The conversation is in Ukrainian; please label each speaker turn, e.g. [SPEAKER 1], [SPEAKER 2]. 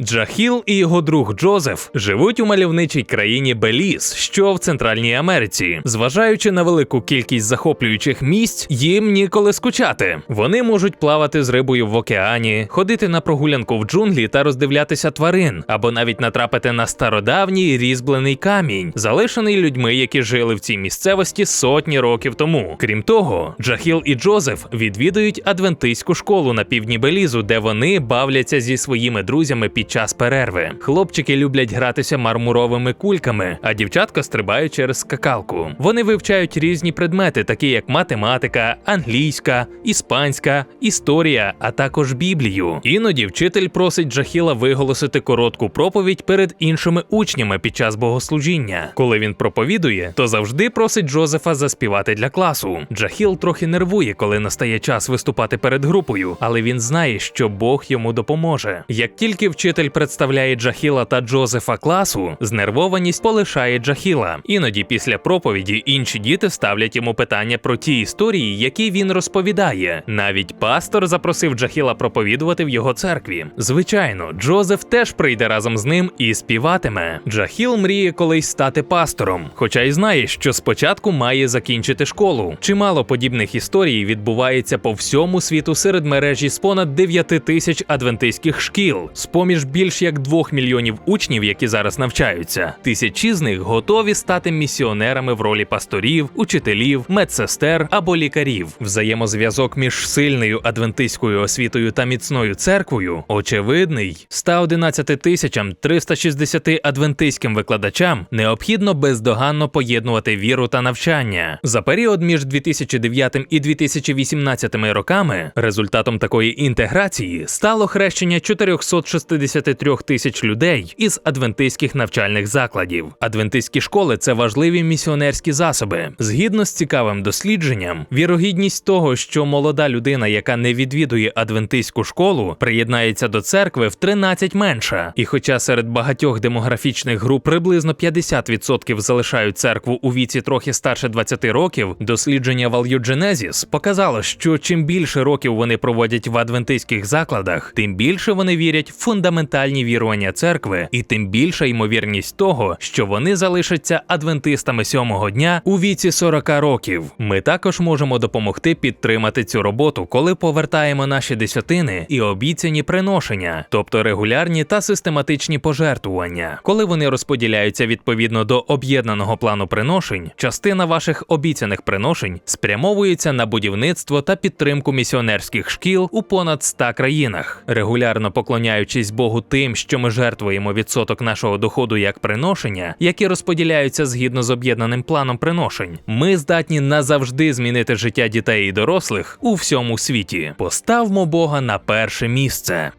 [SPEAKER 1] Джахіл і його друг Джозеф живуть у мальовничій країні Беліз, що в Центральній Америці. Зважаючи на велику кількість захоплюючих місць, їм ніколи скучати. Вони можуть плавати з рибою в океані, ходити на прогулянку в джунглі та роздивлятися тварин, або навіть натрапити на стародавній різьблений камінь, залишений людьми, які жили в цій місцевості сотні років тому. Крім того, Джахіл і Джозеф відвідують адвентистську школу на півдні Белізу, де вони бавляться зі своїми друзями під час перерви. Хлопчики люблять гратися мармуровими кульками, а дівчатка стрибають через скакалку. Вони вивчають різні предмети, такі як математика, англійська, іспанська, історія, а також Біблію. Іноді вчитель просить Джахіла виголосити коротку проповідь перед іншими учнями під час богослужіння. Коли він проповідує, то завжди просить Джозефа заспівати для класу. Джахіл трохи нервує, коли настає час виступати перед групою, але він знає, що Бог йому допоможе. Як тільки вчитель представляє Джахіла та Джозефа класу, знервованість полишає Джахіла. Іноді після проповіді інші діти ставлять йому питання про ті історії, які він розповідає. Навіть пастор запросив Джахіла проповідувати в його церкві. Звичайно, Джозеф теж прийде разом з ним і співатиме. Джахіл мріє колись стати пастором, хоча й знає, що спочатку має закінчити школу. Чимало подібних історій відбувається по всьому світу серед мережі з понад 9 тисяч адвентистських шкіл, з поміж більш як 2 мільйонів учнів, які зараз навчаються. Тисячі з них готові стати місіонерами в ролі пасторів, учителів, медсестер або лікарів. Взаємозв'язок між сильною адвентистською освітою та міцною церквою очевидний. 111 тисячам 360 адвентистським викладачам необхідно бездоганно поєднувати віру та навчання. За період між 2009 і 2018 роками результатом такої інтеграції стало хрещення 463 тисяч людей із адвентистських навчальних закладів. Адвентистські школи це важливі місіонерські засоби. Згідно з цікавим дослідженням, вірогідність того, що молода людина, яка не відвідує адвентистську школу, приєднається до церкви в 13 менша. І хоча серед багатьох демографічних груп приблизно 50% залишають церкву у віці трохи старше 20 років, дослідження Value показало, що чим більше років вони проводять в адвентистських закладах, тим більше вони вірять в фундаментальні вірування церкви, і тим більша ймовірність того, що вони залишаться адвентистами сьомого дня у віці 40 років. Ми також можемо допомогти підтримати цю роботу, коли повертаємо наші десятини і обіцяні приношення, тобто регулярні та систематичні пожертвування. Коли вони розподіляються відповідно до об'єднаного плану приношень, частина ваших обіцяних приношень спрямовується на будівництво та підтримку місіонерських шкіл у понад 100 країнах, регулярно поклоняючись Богу тим, що ми жертвуємо відсоток нашого доходу як приношення, які розподіляються згідно з об'єднаним планом приношень. Ми здатні назавжди змінити життя дітей і дорослих у всьому світі. Поставмо Бога на перше місце.